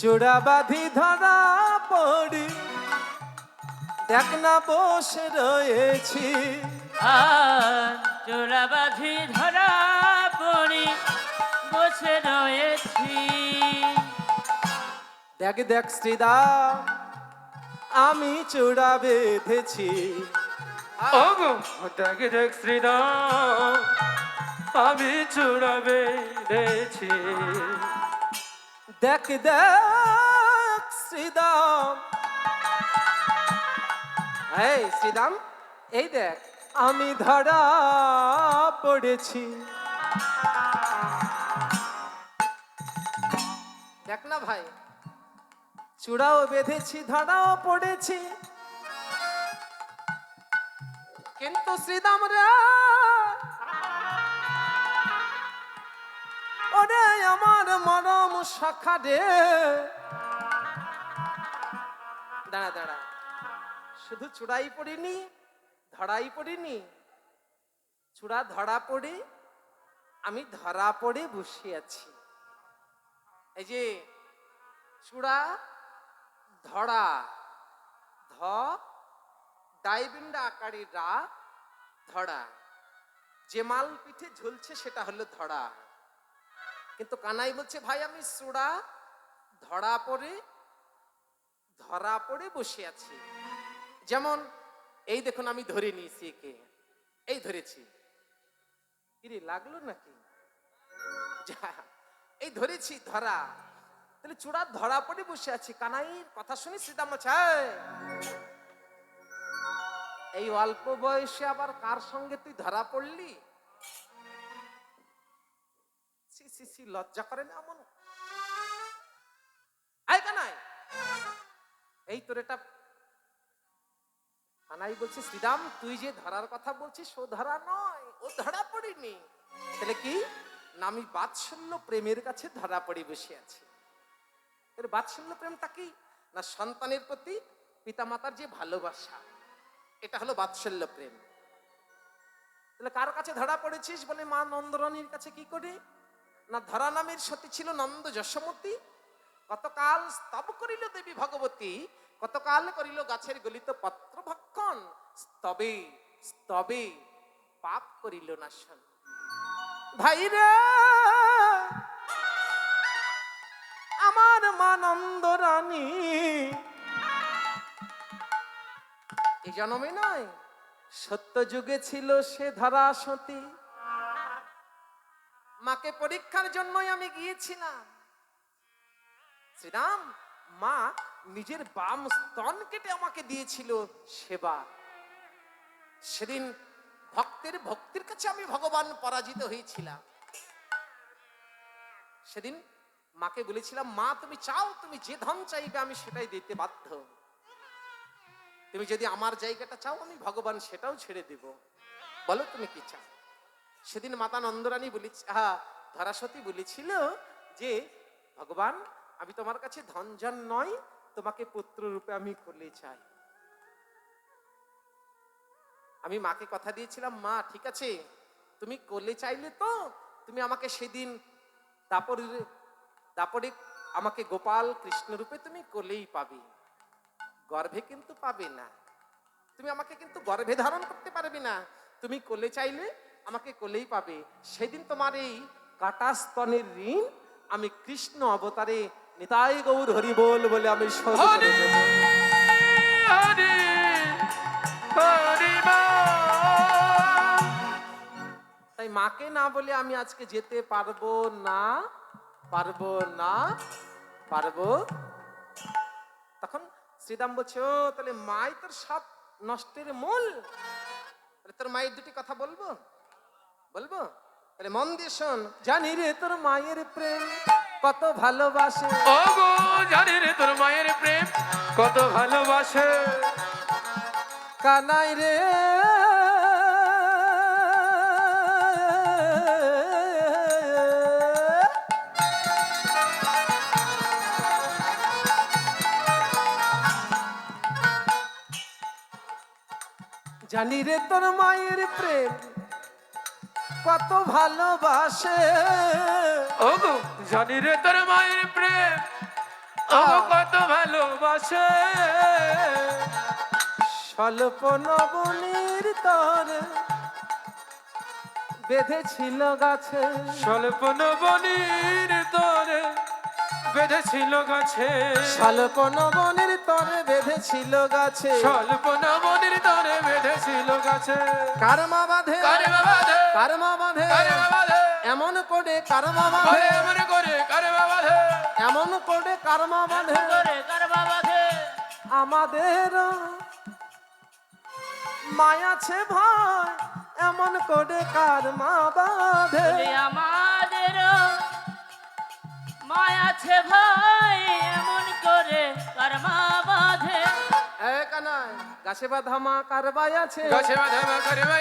চূড়া বাঁধি ধরা পড়ি। দেখ না বসে রয়েছি। আর চোরাবাধি ধরা পড়ি বসে রয়েছি। দেখ দেখ শ্রীদা আমি চূড়া বেঁধেছি। ওগো দেখ দেখ শ্রীরাম আমি চূড়াবে রেছি দেখ দেখ, শ্রীদাম। এই শ্রীদাম, এই দেখ, আমি ধরা পড়েছি। দেখ না ভাই, চূড়াও বেঁধেছি, ধরাও পড়েছি। কিন্তু শ্রীদাম রে ওরে আমার মরম শাখা রে। দাঁড়া দাঁড়া। শুধু চূড়াই পড়িনি, ধরাই পড়িনি। চূড়া ধরা পড়ে, আমি ধরা পড়ে বসে আছি এই যে, চূড়া, ধরা, ধ, ডাইবিন্ডা আকারে রা, ধরা। যে মাল পিঠে ঝুলছে সেটা হলো ধরা। কিন্তু কানাই বলছে, ভাই, আমি চূড়া, ধরা পড়ে ধরা পড়ে বসে আছি। যেমন, এই দেখুন আমি ধরে নিয়েছি একে, এই ধরেছি। কিরে লাগল নাকি? এই ধরেছি, ধরা। তাহলে চূড়া, ধরা পড়ে বসে আছি। কানাইয়ের কথা শুনি সীতাম এই অল্প বয়সে আবার কার সঙ্গে তুই ধরা পড়লি? লজ্জা করে না এমন? কানাই। এই তোর এটা কানাই বলছে, শ্রীরাম, তুই যে ধরার কথা বলছিস, ও ধরা নয়, ও ধরা পড়িনি। তাহলে কি? না, আমি বাৎসল্য প্রেমের কাছে ধরা পড়ে বসে আছি। বাৎসল্য প্রেমটা কি? না, সন্তানের প্রতি পিতামাতার যে ভালোবাসা, এটা হলো বাৎসল্য প্রেম। তাহলে কার কাছে ধরা পড়েছিস বলে মা নন্দরানীর কাছে কি করে? না ধরা নামের সতী ছিল নন্দ যশোমতী? কতকাল স্তব করিল দেবী ভগবতী? কতকাল করিল গাছের গলিত পত্র ভক্ষণ স্তবে স্তবে পাপ করিল নাশন ভাই রে! আমার মা নন্দরানী এই জন্মে নয় সত্য যুগে ছিল সে ধরা সতী মাকে পরীক্ষার জন্যই আমি গিয়েছিলাম। শ্রীরাম, মা নিজের বাম স্তন কেটে আমাকে দিয়েছিল সেবা। সেদিন ভক্তের ভক্তির কাছে আমি ভগবান পরাজিত হয়েছিলাম। সেদিন মাকে বলেছিলাম, মা, তুমি চাও, তুমি যে ধন চাইবে, আমি সেটাই দিতে বাধ্য। তুমি যদি আমার জায়গাটা চাও, আমি ভগবান সেটাও ছেড়ে দেব। বলো তুমি কি চাও? সেদিন মাতা নন্দরানী বলি হ্যাঁ ধরাসতী বলেছিল যে, ভগবান, আমি তোমার কাছে ধনজন নয় তোমাকে পুত্র রূপে আমি করলে চাই। আমি মাকে কথা দিয়েছিলাম, মা, ঠিক আছে, তুমি করলে চাইলে তো, তুমি আমাকে সেদিন দাপরে দাপরে আমাকে গোপাল কৃষ্ণ রূপে তুমি কোলেই পাবে। গর্ভে কিন্তু পাবে না। তুমি আমাকে কিন্তু গর্ভে ধারণ করতে পারবে না। তুমি কোলে চাইলে আমাকে কোলেই পাবে। সেদিন তোমার এই কাটাস্তনের ঋণ আমি কৃষ্ণ অবতারে নিতাই গৌর হরি বল বলে আমি হরি হরি হরি তাই মাকে না বলে আমি আজকে যেতে পারব না পারব না পারব। তখন শ্রীদাম বলছে ও তাহলে মাই তোর সব নষ্টের মূল। তোর মায়ের দুটি কথা বলব? বলব? তাহলে মন দিয়ে শোন। জানি রে তোর মায়ের প্রেম কত ভালোবাসে। ওগো জানি রে তোর মায়ের প্রেম কত ভালোবাসে। কানাই রে। জানি রে তোর মায়ের প্রেম কত ভালোবাসে। ওগো জানি রে তোর মায়ের প্রেম। ও কত ভালোবাসে। স্বল্প নবনীর তরে বেঁধেছিল গাছে। স্বল্প নবনীর তরে বেঁধেছিল গাছে। স্বল্প নবনীর তরে বেঁধেছিল গাছে। স্বল্প নবনীর তরে বেঁধেছিল গাছে। কারমা বাঁধে কারমা বাঁধে কারে বাবা দে এমন করে কারমা বাঁধে। এমন করে কারে বাবা দে এমন করে কারমা বাঁধে। করে কার বাবা ধে আমাদের মায়াছে ভাই এমন করে কারমা বাঁধে। বলি আমাদের মায়াছে ভাই এমন করে কার মা বাঁধে? এ কানাই গাছে বাঁধা মা কারবাই আছে? গাছে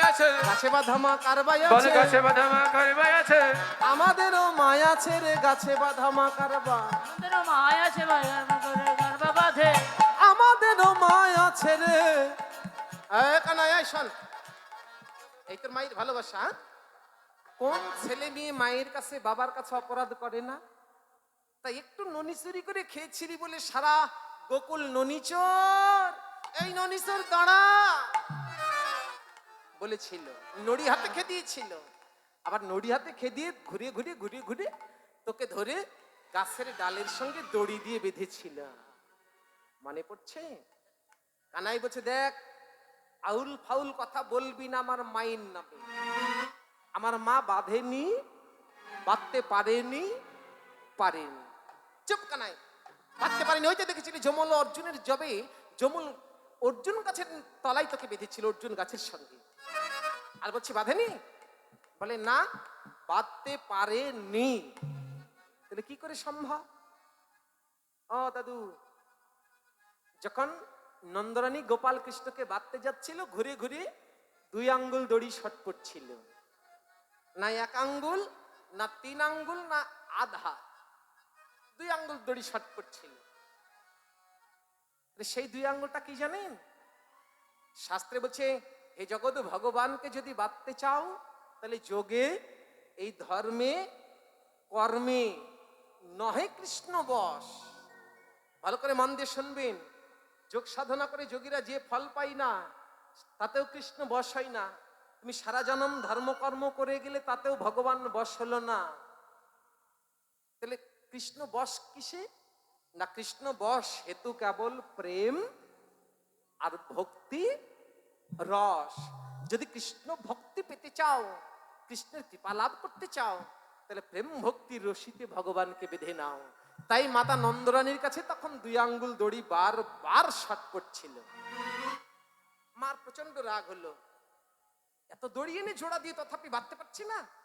আছে? গাছে বাঁধা কারবাই বল আছে? গাছে বাঁধা মা আছে? আমাদেরও মায়া ছেড়ে গাছে বাঁধা মা কারবা আমাদের মায়াছে ভাই এমন করে কার বাঁধে? আমাদেরও মায়া ছেড়ে এ কানাই শোন। এই তোর মায়ের ভালোবাসা হ্যাঁ? কোন ছেলে মেয়ে মায়ের কাছে বাবার কাছে অপরাধ করে না? তাই একটু ননি চুরি করে খেয়েছিলি বলে সারা গোকুল ননিচোর এই ননিচোর দাঁড়া। বলেছিল, নড়ি হাতে খেয়ে দিয়েছিল আবার নড়ি হাতে খেয়ে দিয়ে ঘুরে ঘুরে ঘুরে ঘুরে তোকে ধরে গাছের ডালের সঙ্গে দড়ি দিয়ে বেঁধেছিল। মনে পড়ছে? কানাই বলছে, দেখ, আউল ফাউল কথা বলবি না আমার মায়ের নামে। আমার মা বাঁধেনি, বাঁধতে পারেনি পারেনি। চুপ কানাই বাঁধতে পারেনি, ওই তো দেখেছিলি যমল অর্জুনের জবে যমল অর্জুন গাছের তলায় তোকে বেঁধেছিল, অর্জুন গাছের সঙ্গে। আর বলছি, বাঁধেনি? বলে, না, বাঁধতে পারেনি। তাহলে কি করে সম্ভব? ও দাদু, যখন নন্দরানী গোপাল কৃষ্ণকে বাঁধতে যাচ্ছিল, ঘুরে ঘুরে দুই আঙ্গুল দড়ি শট করছিল। না এক আঙ্গুল, না তিন আঙ্গুল, না আধা দুই আঙ্গুল দড়ি শট করছিল। সেই দুই আঙ্গুলটা কি জানেন? শাস্ত্রে বলছে, হে জগৎ, ভগবানকে যদি বাঁধতে চাও, তাহলে যোগে এই ধর্মে কর্মে নহে কৃষ্ণ বস ভালো করে মন দিয়ে শুনবেন। যোগ সাধনা করে যোগীরা যে ফল পাই না, তাতেও কৃষ্ণ বস হয় না। তুমি সারা জনম ধর্মকর্ম করে গেলে তাতেও ভগবান বস হলো না। তাহলে কৃষ্ণ বশ কিসে? না, কৃষ্ণ বশ হেতু কেবল প্রেম আর ভক্তি রস। যদি কৃষ্ণ ভক্তি পেতে চাও, কৃষ্ণের কৃপা লাভ করতে চাও, তাহলে প্রেম ভক্তির রশিতে ভগবানকে বেঁধে নাও। তাই মাতা নন্দরানীর কাছে তখন দুই আঙ্গুল দড়ি বার বার শট করছিল। মার প্রচণ্ড রাগ হলো। এত দড়ি এনে জোড়া দিয়ে তথাপি বাঁধতে পারছি না?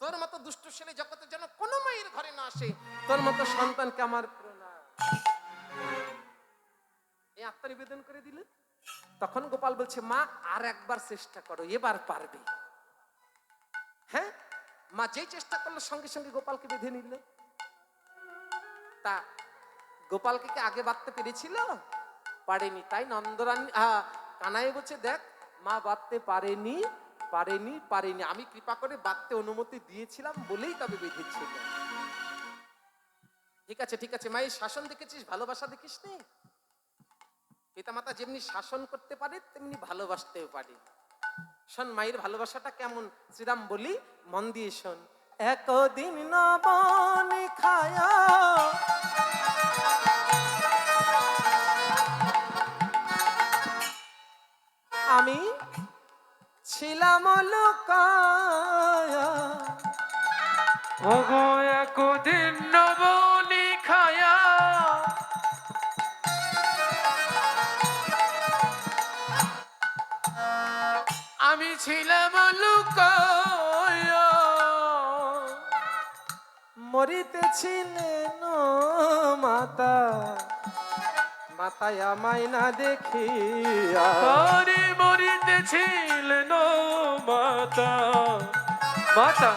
তোর মতো দুষ্ট ছেলে জগতে যেন কোনো মায়ের ঘরে না আসে, তোর মতো সন্তানকে আমার এই আত্মনিবেদন করে দিলে? তখন গোপাল বলছে, মা, আর একবার চেষ্টা করো, এবার পারবে। হ্যাঁ? মা যেই চেষ্টা করল, সঙ্গে সঙ্গে গোপালকে বেঁধে নিল। তা গোপালকে কি আগে বাঁধতে পেরেছিল? পারেনি। তাই নন্দরানী কানাই বলছে, দেখ, মা বাঁধতে পারেনি পারেনি পারেনি। আমি কৃপা করে বাঁধতে অনুমতি দিয়েছিলাম বলেই তবে বেঁধেছিল ঠিক আছে ঠিক আছে, মায়ের শাসন দেখেছিস? ভালোবাসা দেখিস নি পিতামাতা যেমনি শাসন করতে পারে, তেমনি ভালোবাসতেও পারে। শোন, মায়ের ভালোবাসাটা কেমন? শ্রীরাম বলি, মন দিয়ে শোন। একদিন আমি ছিলাম লোকায়া। ওগো একদিন নবনী খায়া। আমি ছিলাম লুকায়া। মরিতেছিলেন মাতা। মাতায় আমায় না দেখিয়া আরে মরিতেছিলেন মাতা। মাতা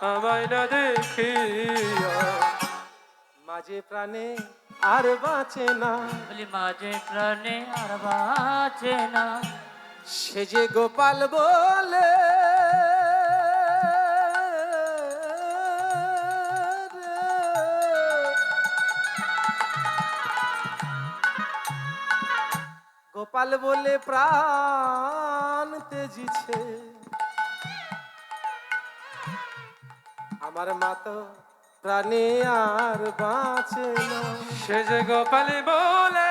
আমায় না দেখিয়া। মাঝে প্রাণে আর বাঁচে না। বলি মাঝে প্রাণে আর বাঁচে না। সে যে গোপাল বলে গোপাল বলে প্রাণ তেজিছে আমার মা তো প্রাণে আর বাঁচে না। সে যে গোপাল বলে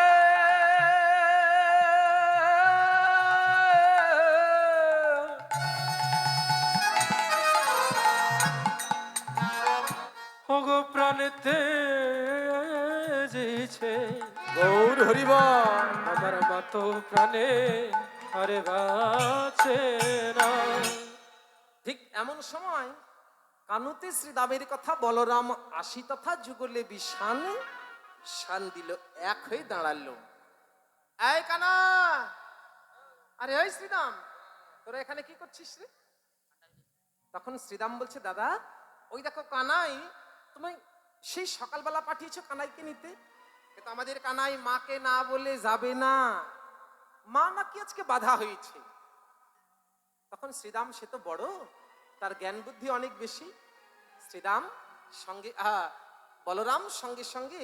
প্রাণেতে যেছে গৌর হরিব আমার মা তো প্রাণে আরে বাঁচে না। ঠিক এমন সময় কানুতে শ্রীদামের কথা বলরাম আশি তথা যুগলে বিষান শান দিল, এক হয়ে দাঁড়াল। এই কানা, আরে ওই শ্রীদাম, তোরা এখানে কি করছিস রে? তখন শ্রীদাম বলছে, দাদা, ওই দেখো কানাই, তুমি সেই সকালবেলা পাঠিয়েছো কানাইকে নিতে? কিন্তু আমাদের কানাই মাকে না বলে যাবে না। মা নাকি আজকে বাধা হয়েছে। তখন শ্রীরাম, সে তো বড়, তার জ্ঞান বুদ্ধি অনেক বেশি। শ্রীরাম সঙ্গে বলরাম সঙ্গে সঙ্গে,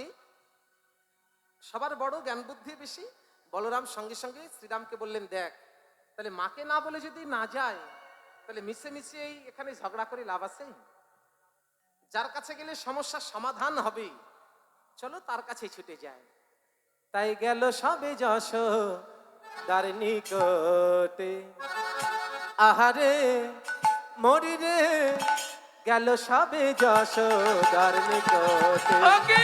সবার বড় জ্ঞান বুদ্ধি বেশি। বলরাম সঙ্গে সঙ্গে শ্রীরামকে বললেন, দেখ, তাহলে মাকে না বলে যদি না যায়, তাহলে মিশে মিশে এই এখানে ঝগড়া করে লাভ আছে। যার কাছে গেলে সমস্যার সমাধান হবে। চলো তার কাছে ছুটে যায় তাই গেল সবে যশ তার নিকটে। আহারে মরি রে গেল সবে যশ তার নিকটে। ওকে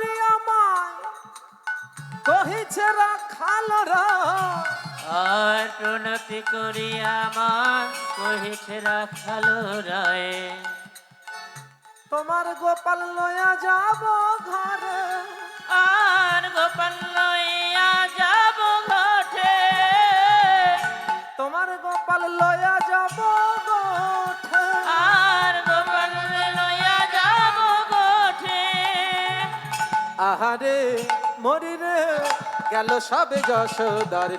গেল কহিছে রাখালরা। আর প্রণতি করি আমার কহিছে রাখালো রায় তোমার গোপাল লয়া যাব ঘরে। আর গোপাল লইয়া যাব ঘটে। তোমার গোপাল লয়া যাব আর গোপাল লইয়া যাব ঘটে। আহারে মরি রে গেল সবে যশোদার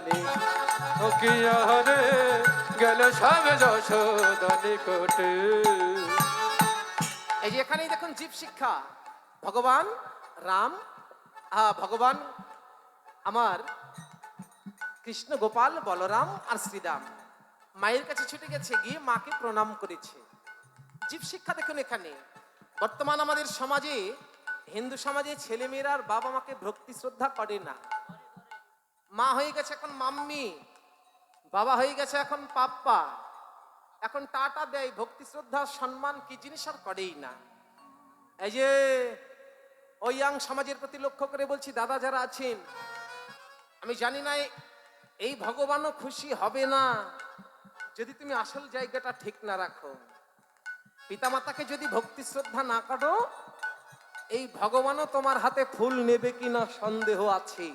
ওকে আরে গেল সব যশোদানি কোটে এই যে এখানেই দেখুন জীব শিক্ষা। ভগবান রাম ভগবান আমার কৃষ্ণ গোপাল বলরাম আর শ্রীরাম। মায়ের কাছে ছুটে গেছে গিয়ে মাকে প্রণাম করেছে। জীব শিক্ষা দেখুন এখানে। বর্তমান আমাদের সমাজে হিন্দু সমাজে ছেলেমেয়েরা আর বাবা মাকে ভক্তি, শ্রদ্ধা করে না। মা হয়ে গেছে এখন মাম্মি, বাবা হয়ে গেছে এখন পাপ্পা। এখন টাটা দেয়, ভক্তি, শ্রদ্ধা, সম্মান কি জিনিস আর করেই না। এই যে, ওই ইয়াং সমাজের প্রতি লক্ষ্য করে বলছি, দাদা যারা আছেন, আমি জানি না এই ভগবানও খুশি হবে না। যদি তুমি আসল জায়গাটা ঠিক না রাখো, পিতামাতাকে যদি ভক্তি, শ্রদ্ধা না করো এই ভগবানও তোমার হাতে ফুল নেবে কিনা সন্দেহ আছে।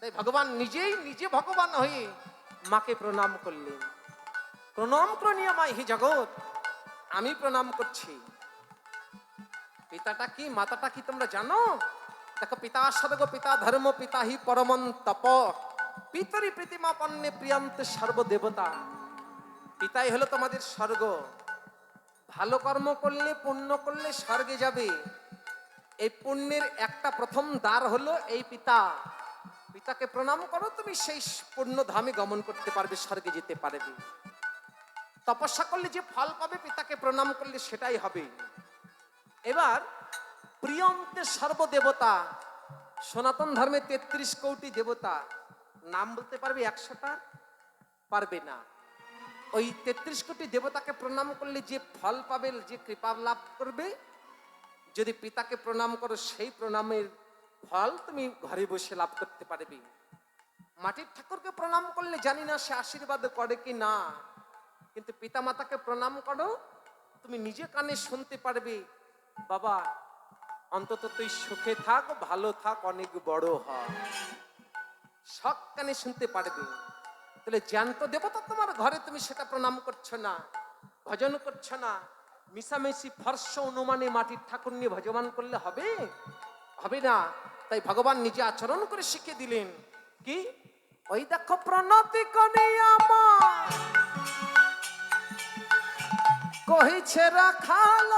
তাই ভগবান নিজেই নিজে ভগবান হয়ে মাকে প্রণাম করলেন। প্রণাম করণীয় মাই হে জগৎ, আমি প্রণাম করছি। পিতাটা কি, মাতাটা কি তোমরা জানো? দেখো, পিতা সর্গ পিতা ধর্ম, পিতা হি পরমন তপ পিতরি প্রীতিমা পণ্যে প্রিয়ান্ত সর্বদেবতা। পিতাই হলো তোমাদের স্বর্গ। ভালো কর্ম করলে, পুণ্য করলে স্বর্গে যাবে। এই পুণ্যের একটা প্রথম দ্বার হলো এই পিতা। পিতাকে প্রণাম করো, তুমি সেই পুণ্য ধামে গমন করতে পারবে, স্বর্গে যেতে পারবে। তপস্যা করলে যে ফল পাবে, পিতাকে প্রণাম করলে সেটাই হবে। এবার প্রিয়ন্তে সর্বদেবতা, সনাতন ধর্মে তেত্রিশ কোটি দেবতা, নাম বলতে পারবে একশোটা? পারবে না। ওই তেত্রিশ কোটি দেবতাকে প্রণাম করলে যে ফল পাবে, যে কৃপা লাভ করবে যদি পিতাকে প্রণাম করো, সেই প্রণামের ফল তুমি ঘরে বসে লাভ করতে পারবে। মাটির ঠাকুরকে প্রণাম করলে জানি না সে আশীর্বাদ করে কি না। কিন্তু পিতা মাতাকে প্রণাম করো, তুমি নিজে কানে শুনতে পারবে, বাবা, অন্তত তুই সুখে থাক, ভালো থাক, অনেক বড় হ। সব কানে শুনতে পারবে। তাহলে জ্যান্ত দেবতা তোমার ঘরে তুমি সেটা প্রণাম করছ না, ভজন করছ না। মিশামিশি ফর্ষ অনুমানে মাটির ঠাকুর নিয়ে ভজমান করলে হবে? হবে না। তাই ভগবান নিজে আচরণ করে শিখিয়ে দিলেন। কি? ওই দেখো প্রণতি করি আমার। কহিছে রাখাল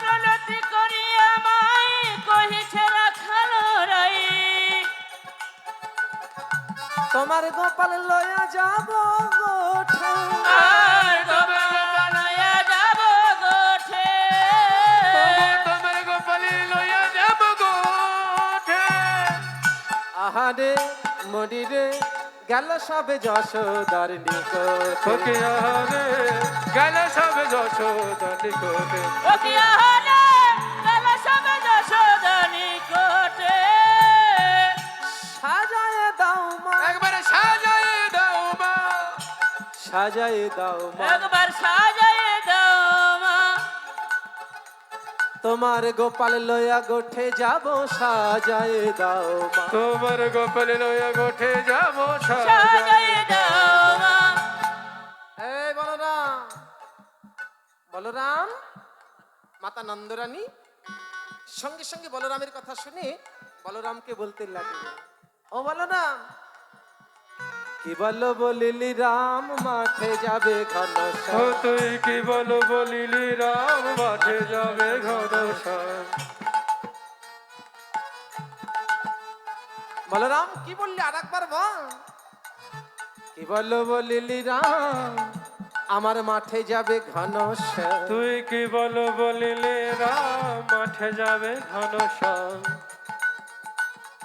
প্রণতি করি আমায় কহিছে রাখালো রাই তোমার গোপাল লয়া যাব গোঠে। আহারে মরিরে গেল সবে যশোদার নিকট। ওকে আহারে গেল সব যশোদার নিকটে। ওকে আহারে গেল সবে যশোদানি কোটে সাজায় দাও মা। একবারে সাজায় দাও মা। সাজায় দাও মা। একবার সাজায়ে তোমার গোপাল লয়া গোঠে যাব সাজায় দাও মা। তোমার গোপালে লইয়া গোঠে যাব সাজায় সাজায়ে দাও মা। এই বলরাম। বলরাম মাতা নন্দরানী সঙ্গে সঙ্গে বলরামের কথা শুনে বলরামকে বলতে লাগল ও বলরাম কি বলো বলিলি রাম মাঠে যাবে ও ঘনশ্যাম তুই কি বল বলিলি রাম মাঠে যাবে ঘনশ্যাম বলরাম কি বললি আর একবার বল? কি বলো বলিলি রাম আমার মাঠে যাবে ঘনশ্যাম তুই কি বল বলিলি রাম মাঠে যাবে ঘনশ্যাম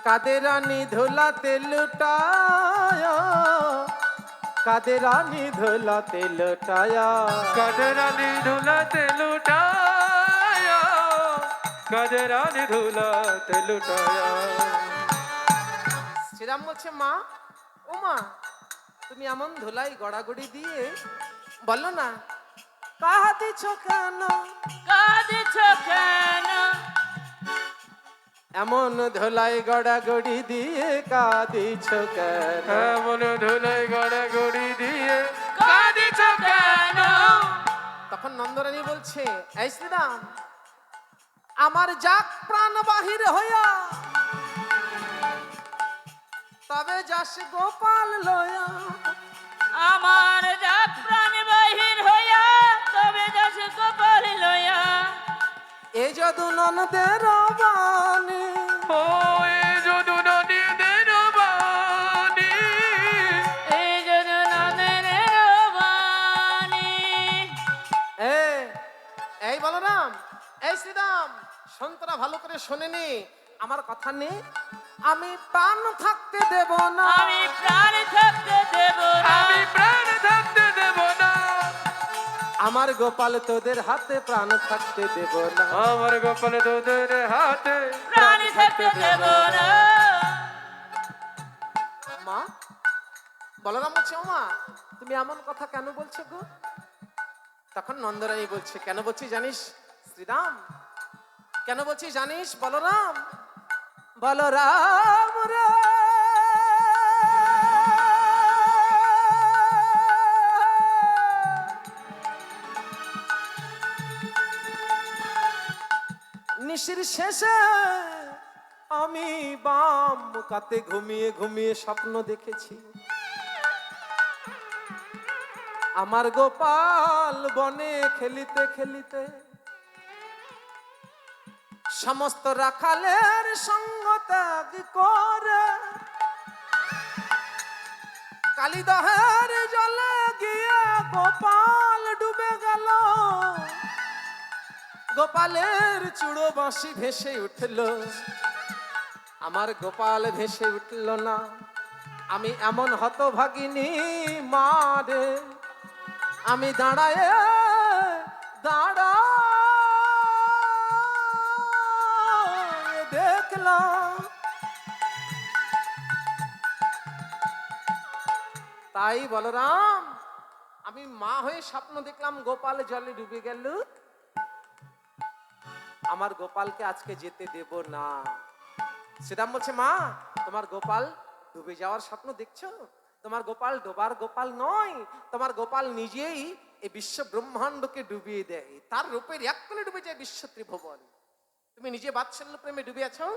কাদের রানী ধুলাতে লুটায়? কাদের রানী ধুলাতে লুটায়া? কাজরানি ধুলাতে লুটায়া? কাজরানি ধুলাতে লুটায়া? শ্রীরাম বলছে মা ও মা তুমি এমন ধুলাই গড়াগড়ি দিয়ে বলো না কাহা দিছ কেন কাঁদছ কেন এমন ধুলাই গড়াগড়ি দিয়ে কাঁদিছ কেন? এমন ধুলাই গড়া গড়ি দিয়ে কাঁদছ কেন? তখন নন্দরানী বলছে এই শ্রীরাম আমার যাক প্রাণ বাহির হইয়া। তবে যাস গোপাল লয়া। আমার যাক প্রাণ বাহির হইয়া তবে যাস গোপাল লয়া। এ যদু ননদের বাণী করে শোনেনি? আমার কথা নেই? আমি প্রাণ থাকতে দেব না। আমি প্রাণ থাকতে দেব না। আমি প্রাণ থাকতে দেব না। আমার গোপাল তোদের হাতে প্রাণ থাকতে দেব না। আমার গোপাল তোদের হাতে প্রাণ থাকতে দেব না। মা বলরাম বলছে মা তুমি এমন কথা কেন বলছো গো? তখন নন্দরানী বলছে কেন বলছি জানিস? শ্রীরাম কেন বলছি জানিস? বলরাম। বলরাম নিশির শেষে আমি বাম কাতে ঘুমিয়ে ঘুমিয়ে স্বপ্ন দেখেছি। আমার গোপাল বনে খেলিতে খেলিতে সমস্ত রাখালের সঙ্গ করে কালিদহের জলে গিয়ে গোপাল ডুবে গেল। গোপালের চূড়ো বাঁশি ভেসে উঠল। আমার গোপাল ভেসে উঠল না। আমি এমন হতভাগিনী মারে আমি দাঁড়ায় দাঁড়া তাই বলরাম, আমি মা হয়ে স্বপ্ন দেখলাম গোপাল জলে ডুবে গেল। আমার গোপালকে আজকে যেতে দেব না। শ্রীরাম বলছে, মা, তোমার গোপাল ডুবে যাওয়ার স্বপ্ন দেখছ? তোমার গোপাল ডোবার গোপাল নয়, তোমার গোপাল নিজেই এই বিশ্ব ব্রহ্মাণ্ডকে ডুবিয়ে দেয়। তার রূপের এক কোণে ডুবে যায় বিশ্ব ত্রিভুবন। তুমি নিজে বাৎসল্য প্রেমে ডুবে আছো,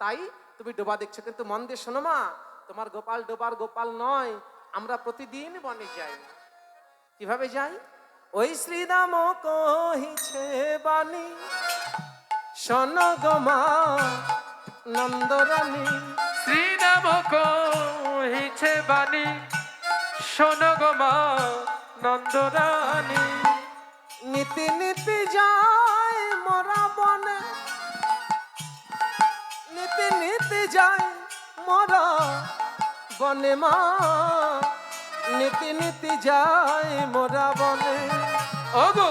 তাই তুমি ডোবা দেখছ। কিন্তু মন দিয়ে শোনো মা, তোমার গোপাল ডোবার গোপাল নয় আমরা প্রতিদিন বনে যাই। কীভাবে যাই? ওই শ্রীরাম কহিছে বাণী। শোন গো মা নন্দরানী। শ্রীরাম কহিছে বাণী। শোন গো মা নন্দরানী। নীতি নীতি যায় মরা বনে। নীতি নীতি যায় মরা বনে মা। নীতি নীতি যায় মোরা বনে ওগো